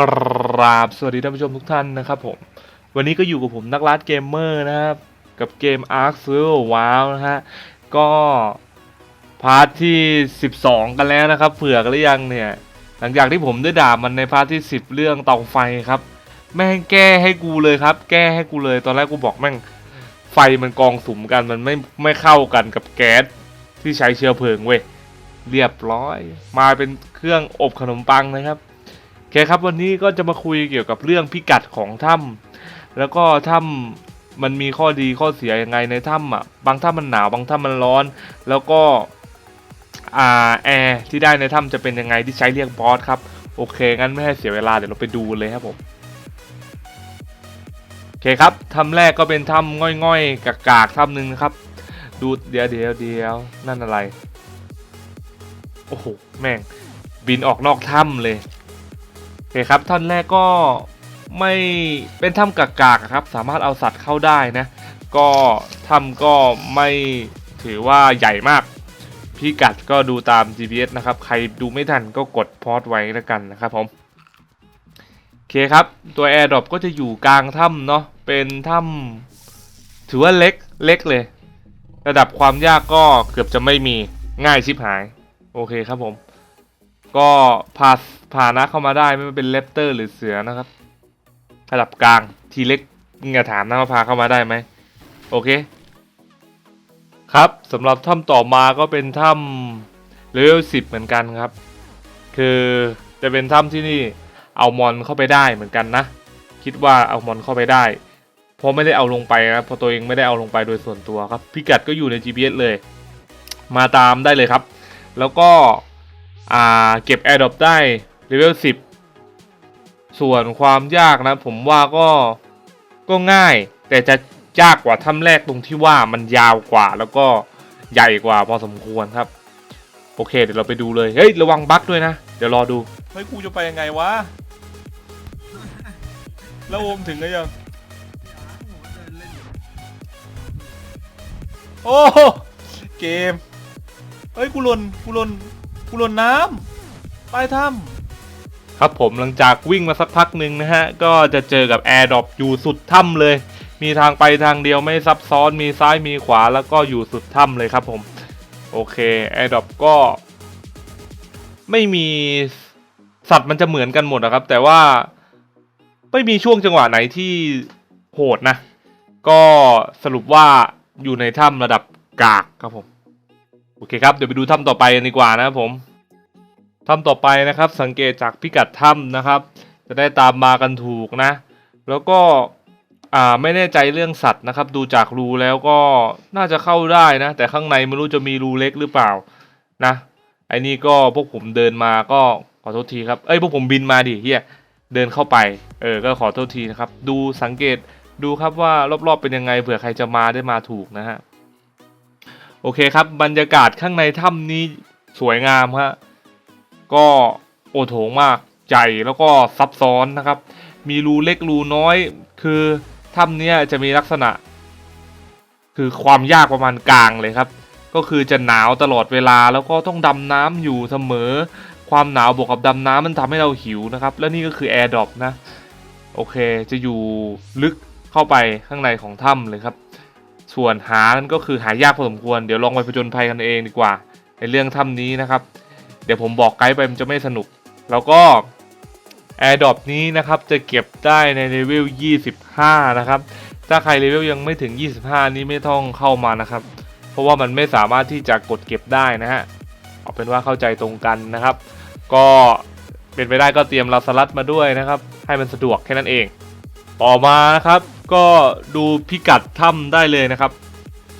กราบสวัสดีท่านผู้ชมทุกท่านนะครับผม วันนี้ก็อยู่กับผมนักลัดเกมเมอร์นะครับ กับเกม Ark s u r v i v นะฮะ ก็พาร์ทที่ 12 กันแล้วนะครับ เผื่อกันหรือยังเนี่ย หลังจากที่ผมได้ด่ามันในพาร์ทที่ 10 เรื่องเตาไฟครับ แม่งแก้ให้กูเลยครับ แก้ให้กูเลย ตอนแรกกูบอกแม่งไฟมันกองสุมกันมันไม่ไม่เข้ากันกับแก๊สที่ใช้เชื้อเพลิงเว้ยเรียบร้อย มาเป็นเครื่องอบขนมปังนะครับ โอเคครับวันนี้ก็จะมาคุยเกี่ยวกับเรื่องพิกัดของถ้ำแล้วก็ถ้ำมันมีข้อดีข้อเสียยังไงในถ้ำอะบางถ้ำมันหนาวบางถ้ำมันร้อน แล้วก็อ่าแอร์ที่ได้ในถ้ำจะเป็นยังไงที่ใช้เรียกบอสครับโอเคงั้นไม่ให้เสียเวลาเดี๋ยวเราไปดูเลยครับผมโอเคครับถ้ำแรกก็เป็นถ้ำง่อยๆ กากๆถ้ำหนึ่งครับ ดูเดี๋ยวเดี๋ยวเดี๋ยวนั่นอะไรโอ้โหแม่งบินออกนอกถ้ำเลย โอเคครับท่านแรกก็ไม่เป็นถ้ำกากๆครับ สามารถเอาสัตว์เข้าได้นะ ก็ถ้ำก็ไม่ถือว่าใหญ่มากพิกัดก็ดูตาม GPS นะครับ ใครดูไม่ทันก็กดพอดไว้แล้วกันนะครับผมโอเคครับ ตัว AirDrop ก็จะอยู่กลางถ้ำเนาะเป็นถ้ำถือว่าเล็กเล็กเลย ระดับความยากก็เกือบจะไม่มีง่ายชิบหาย โอเคครับผม ก็พาพานะเข้ามาได้ไม่ว่าเป็นเลปเตอร์หรือเสือนะครับระดับกลางทีเล็กอย่าถามนะว่าพาเข้ามาได้ไหมโอเค ครับสำหรับถ้ำต่อมาก็เป็นถ้ำเลเวลสิบเหมือนกันครับ คือจะเป็นถ้ำที่นี่เอามอนเข้าไปได้เหมือนกันนะ คิดว่าเอามอนเข้าไปได้เพราะไม่ได้เอาลงไปนะเพราะตัวเองไม่ได้เอาลงไปโดยส่วนตัวครับพิกัดก็อยู่ใน GPS เลย มาตามได้เลยครับ แล้วก็ อ่าเก็บ Air d r o p ได้เลเวล10 ส่วนความยากนะ ผมว่าก็ก็ง่าย แต่จะยากกว่าถ้ำแรกตรงที่ว่ามันยาวกว่าแล้วก็ใหญ่กว่าพอสมควรครับ โอเค เดี๋ยวเราไปดูเลย เฮ้ย ระวังบั๊กด้วยนะ เดี๋ยวรอดู เฮ้ย กูจะไปยังไงวะ แล้วโอมถึงหรือยัง โอ้ เกม เฮ้ย กูหล่นกูหล่น กูหล่นน้ำใต้ถ้ำครับผมหลังจากวิ่งมาสักพักหนึ่งนะฮะ ก็จะเจอกับแอร์ดรอปอยู่สุดถ้ำเลย มีทางไปทางเดียวไม่ซับซ้อนมีซ้ายมีขวาแล้วก็อยู่สุดถ้ำเลยครับผม โอเคแอร์ดรอปก็ ไม่มีสัตว์มันจะเหมือนกันหมดนะครับ แต่ว่าไม่มีช่วงจังหวะไหนที่โหดนะ ก็สรุปว่าอยู่ในถ้ำระดับกากครับผม โอเคครับเดี๋ยวไปดูถ้ำต่อไปกันดีกว่านะครับผมถ้ำต่อไปนะครับ สังเกตจากพิกัดถ้ำนะครับ จะได้ตามมากันถูกนะ แล้วก็อ่าไม่แน่ใจเรื่องสัตว์นะครับ ดูจากรูแล้วก็น่าจะเข้าได้นะ แต่ข้างในไม่รู้จะมีรูเล็กหรือเปล่านะไอ้นี่ก็พวกผมเดินมาก็ขอโทษทีครับ เอ้ยพวกผมบินมาดิเฮียเดินเข้าไป เออ ก็ขอโทษทีนะครับ ดูสังเกตดูครับว่ารอบๆเป็นยังไงเผื่อใครจะมาได้มาถูกนะฮะ โอเคครับ บรรยากาศข้างในถ้ำนี้สวยงามฮะก็โอโถงมากใหญ่แล้วก็ซับซ้อนนะครับ มีรูเล็กรูน้อย คือถ้ำเนี้ยจะมีลักษณะ คือความยากประมาณกลางเลยครับ ก็คือจะหนาวตลอดเวลาแล้วก็ต้องดำน้ำอยู่เสมอ ความหนาวบวกกับดำน้ำมันทำให้เราหิวนะครับ และนี่ก็คือแอร์ดรอปนะ โอเคจะอยู่ลึกเข้าไปข้างในของถ้ำเลยครับ ส่วนหานั่นก็คือหายากพอสมควร เดี๋ยวลองไปผจญภัยกันเองดีกว่า ในเรื่องถ้ำนี้นะครับ เดี๋ยวผมบอกไกด์ไปมันจะไม่สนุก แล้วก็ AirDrop นี้นะครับจะเก็บได้ในเลเวล 25 นะครับ ถ้าใครเลเวลยังไม่ถึง 25 นี้ไม่ต้องเข้ามานะครับ เพราะว่ามันไม่สามารถที่จะกดเก็บได้นะฮะ เอาเป็นว่าเข้าใจตรงกันนะครับ ก็เป็นไปได้ก็เตรียมลาสลัดมาด้วยนะครับ ให้มันสะดวกแค่นั้นเอง ต่อมานะครับ ก็ดูพิกัดถ้ำได้เลยนะครับ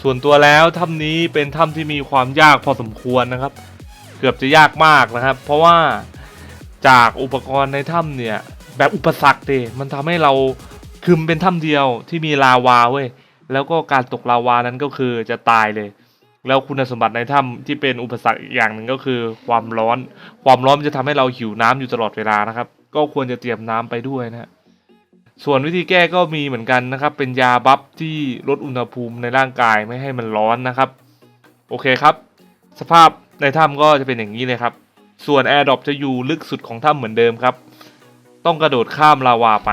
ส่วนตัวแล้วถ้ำนี้เป็นถ้ำที่มีความยากพอสมควรนะครับ เกือบจะยากมากนะครับ เพราะว่าจากอุปกรณ์ในถ้ำเนี่ย แบบอุปสรรคเดมันทำให้เราคือมันเป็นถ้ำเดียวที่มีลาวาเว้ยแล้วก็การตกลาวานั้นก็คือจะตายเลยแล้วคุณสมบัติในถ้ำที่เป็นอุปสรรคอีกอย่างหนึ่งก็คือความร้อน ความร้อนจะทำให้เราหิวน้ำอยู่ตลอดเวลานะครับ ก็ควรจะเตรียมน้ำไปด้วยนะฮะ ส่วนวิธีแก้ก็มีเหมือนกันนะครับ เป็นยาบัฟที่ลดอุณหภูมิในร่างกายไม่ให้มันร้อนนะครับ โอเคครับ สภาพในถ้ำก็จะเป็นอย่างนี้เลยครับ ส่วน Air d r o p จะอยู่ลึกสุดของถ้ำเหมือนเดิมครับ ต้องกระโดดข้ามลาวาไป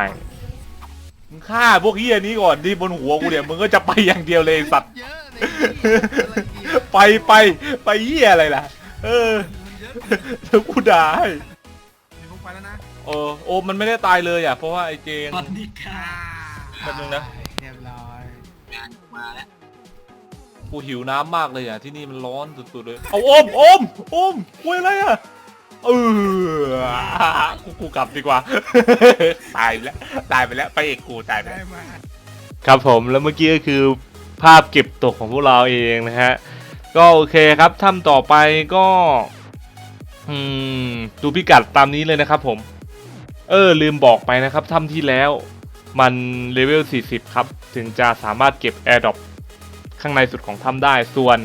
มึงฆ่าพวกเฮียนี้ก่อนที่บนหัวกูเนี่ยมึงก็จะไปอย่างเดียวเลยไอ้สัตว์ เยอะเลยไปไปไปเฮียอะไรล่ะ เออเยอะแล้วกูด่าให้มีพวกไปแล้วนะ เออโอ้มันไม่ได้ตายเลยอะเพราะว่าไอ้เจงสวัสดีค่ะแป๊บนึงนะ เรียบร้อยงานมาแล้วกูหิวน้ำมากเลยอะที่นี่มันร้อนสุดๆเลย เอาอมอมอมคุยอะไรอะเออกูกูกลับดีกว่า ตายไปแล้วตายไปแล้วไปเอกกูตายไปได้แล้วมาครับผมแล้วเมื่อกี้ก็คือภาพเก็บตกของพวกเราเองนะฮะ ก็โอเคครับทำต่อไปก็ อืม ดูพิกัดตามนี้เลยนะครับผม เออลืมบอกไปนะครับทำที่แล้วมันเลเวล 40 ครับ ถึงจะสามารถเก็บ AirDrop ข้างในสุดของถ้ำได้ ส่วน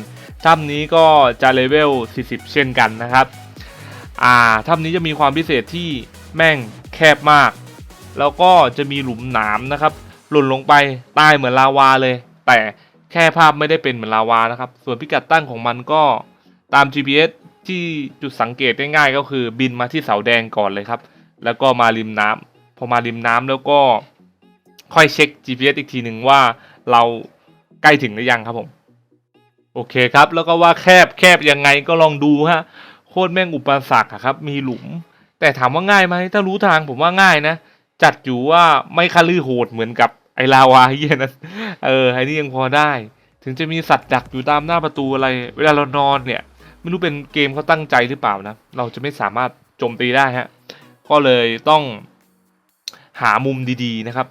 ถ้ำนี้ก็จะเลเวล 40 เช่นกันนะครับ อ่าถ้ำนี้จะมีความพิเศษที่แม่งแคบมาก แล้วก็จะมีหลุมหนามนะครับ หล่นลงไปใต้เหมือนลาวาเลย แต่แค่ภาพไม่ได้เป็นเหมือนลาวานะครับ ส่วนพิกัดตั้งของมันก็ตาม GPS ที่จุดสังเกตง่ายๆก็คือบินมาที่เสาแดงก่อนเลยครับ แล้วก็มาริมน้ำพอมาริมน้ำแล้วก็ค่อยเช็ค GPS อีกทีหนึ่งว่าเราใกล้ถึงหรือยังครับผม โอเคครับ แล้วก็ว่าแคบแคบยังไงก็ลองดูฮะโคตรแม่งอุปสรรคอะครับ มีหลุม แต่ถามว่าง่ายไหมถ้ารู้ทางผมว่าง่ายนะ จัดอยู่ว่าไม่คลือโหดเหมือนกับไอลาวาเฮียนั้นเออไอ้นี่ยังพอได้ ถึงจะมีสัตว์ดักอยู่ตามหน้าประตูอะไร เวลาเรานอนเนี่ย ไม่รู้เป็นเกมเขาตั้งใจหรือเปล่านะ เราจะไม่สามารถโจมตีได้ฮะ ก็เลยต้องหามุมดีๆนะครับ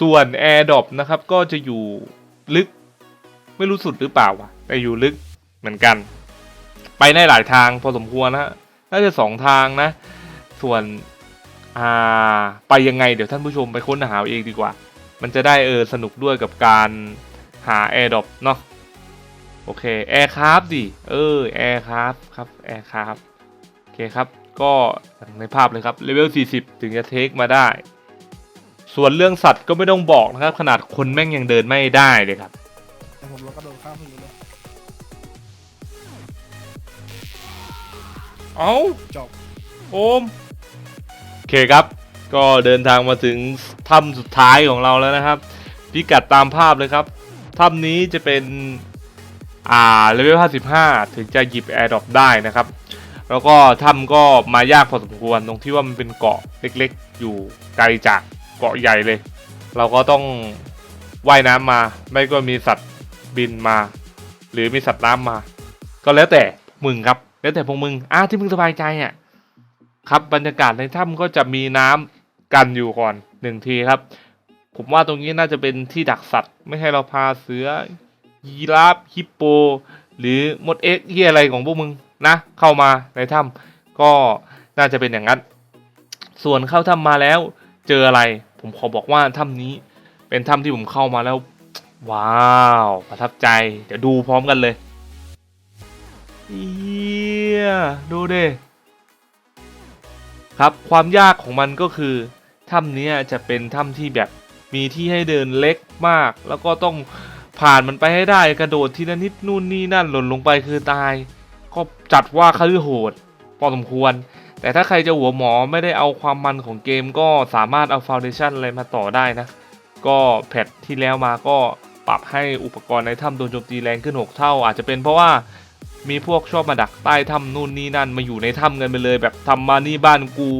ส่วน Air d r o p นะครับก็จะอยู่ลึกไม่รู้สุดหรือเปล่าวะแต่อยู่ลึกเหมือนกัน ไปได้หลายทางพอสมควรนะน่าจะสองทางนะ ส่วนอ่าไปยังไงเดี๋ยวท่านผู้ชมไปค้นหาเอาเองดีกว่า มันจะได้เออสนุกด้วยกับการหา Air d r o p เนาะโอเค Aircraft ดิเออ Aircraft ครับ Aircraft โอเคครับ ก็อย่างในภาพเลยครับเลเวล 40 ถึงจะเทคมาได้ ส่วนเรื่องสัตว์ก็ไม่ต้องบอกนะครับ ขนาดคนแม่งยังเดินไม่ได้เลยครับแต่ผมลงกระโดดข้ามพื้นเลยเอาจบโอมโอเคครับ ก็เดินทางมาถึงถ้ำสุดท้ายของเราแล้วนะครับ พิกัดตามภาพเลยครับถ้ำนี้จะเป็น อ่าเลเวล 55 ถึงจะหยิบ Air d r o p ได้นะครับ แล้วก็ถ้ำก็มายากพอสมควรตรงที่ว่ามันเป็นเกาะเล็กๆ อยู่ไกลจากเกาะใหญ่เลย เราก็ต้องว่ายน้ำมา ไม่ก็มีสัตว์บินมา หรือมีสัตว์น้ำมา ก็แล้วแต่มึงครับ แล้วแต่พวกมึงอะที่มึงสบายใจอะครับบรรยากาศในถ้ำก็จะมีน้ำกันอยู่ก่อนหนึ่งทีครับ ผมว่าตรงนี้น่าจะเป็นที่ดักสัตว์ ไม่ให้เราพาเสือยีราฟฮิปโป หรือมดเอ็กซ์ที่อะไรของพวกมึง นะเข้ามาในถ้ำก็น่าจะเป็นอย่างนั้น ส่วนเข้าถ้ำมาแล้วเจออะไร ผมขอบอกว่าถ้ำนี้เป็นถ้ำที่ผมเข้ามาแล้ว ว้าวประทับใจ เดี๋ยวดูพร้อมกันเลยเอียดูเดิครับความยากของมันก็คือถ้ำนี้จะเป็นถ้ำที่แบบมีที่ให้เดินเล็กมาก แล้วก็ต้องผ่านมันไปให้ได้กระโดดทีละนิดนู่นนี่นั่นหล่นลงไปคือตาย ก็จัดว่าคือโหดพอสมควร แต่ถ้าใครจะหัวหมอไม่ได้เอาความมันของเกมก็สามารถเอาฟาวเดชันอะไรมาต่อได้นะ ก็แพทที่แล้วมาก็ปรับให้อุปกรณ์ในถ้ำโดนโจมตีแรงขึ้น 6 เท่า อาจจะเป็นเพราะว่ามีพวกชอบมาดักใต้ถ้ำนู่นนี่นั่นมาอยู่ในถ้ำกันไปเลย แบบทำมานี่บ้านกู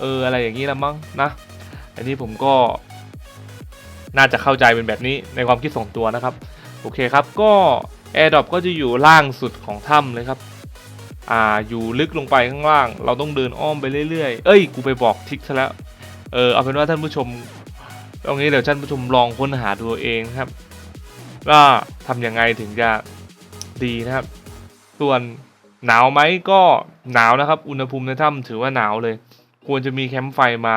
เอออะไรอย่างนี้ละมั้งนะ อันนี้ผมก็ น่าจะเข้าใจเป็นแบบนี้ในความคิดส่วนตัวนะครับ โอเคครับก็ AirDrop ก็จะอยู่ล่างสุดของถ้ำเลยครับ อ่าอยู่ลึกลงไปข้างล่าง เราต้องเดินอ้อมไปเรื่อยๆ เอ้ย กูไปบอกทิกซะแล้ว เออเอาเป็นว่าท่านผู้ชมตรงนี้เดี๋ยวท่านผู้ชมลองค้นหาดูเองครับว่าทำยังไงถึงจะดีนะครับ ส่วนหนาวไหมก็หนาวนะครับ อุณหภูมิในถ้ำถือว่าหนาวเลย ควรจะมีแคมป์ไฟมา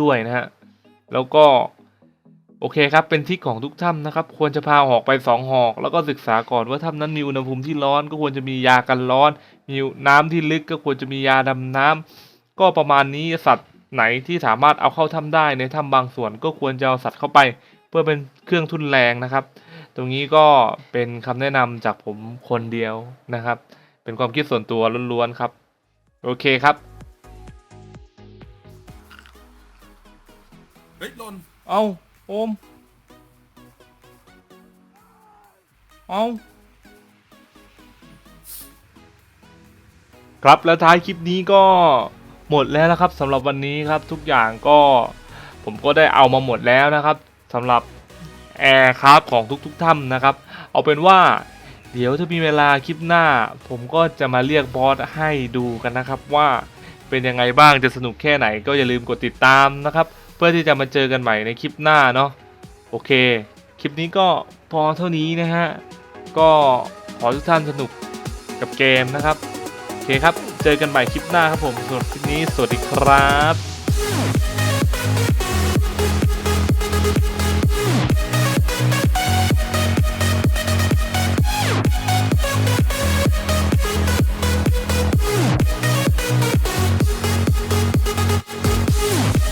ด้วยนะฮะ แล้วก็ โอเคครับ เป็นทิศของทุกถ้ำนะครับ ควรจะพาหอกไปสองหอก แล้วก็ศึกษาก่อนว่าถ้ำนั้นมีอุณหภูมิที่ร้อนก็ควรจะมียากันร้อน มีน้ำที่ลึกก็ควรจะมียาดำน้ำก็ประมาณนี้สัตว์ไหนที่สามารถเอาเข้าถ้ำได้ในถ้ำบางส่วนก็ควรจะเอาสัตว์เข้าไป เพื่อเป็นเครื่องทุนแรงนะครับ ตรงนี้ก็เป็นคำแนะนำจากผมคนเดียวนะครับ เป็นความคิดส่วนตัวล้วนๆครับ โอเคครับเฮ้ยหล่นเอ้า โอม เอาครับแล้วท้ายคลิปนี้ก็หมดแล้วนะครับสำหรับวันนี้ครับทุกอย่างก็ผมก็ได้เอามาหมดแล้วนะครับสำหรับแอร์คราฟของทุกๆถ้ำนะครับ เอาเป็นว่า เดี๋ยวถ้ามีเวลาคลิปหน้า ผมก็จะมาเรียกบอสให้ดูกันนะครับว่าเป็นยังไงบ้างจะสนุกแค่ไหนก็อย่าลืมกดติดตามนะครับ พื่อที่จะมาเจอกันใหม่ในคลิปหน้าเนาะโอเค คลิปนี้ก็พอเท่านี้นะฮะ ก็ขอทุกท่านสนุกกับเกมนะครับ โอเคครับ เจอกันใหม่คลิปหน้าครับผมสำหรับคลิปนี้สวัสดีครับ